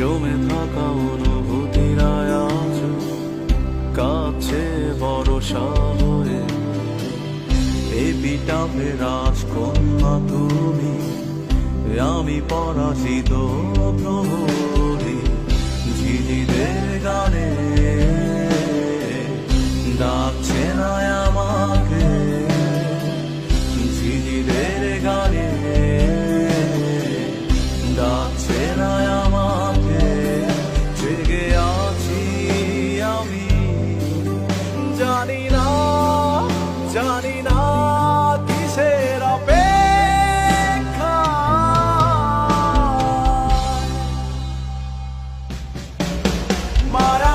জমে থাকা অনুভূতির আজ কাছে ভরসা হয়ে ফেরাজ রাজকন্যা তুমি আমি পরাজিত জানি না জানি না কিসের অপেক্ষা। মারা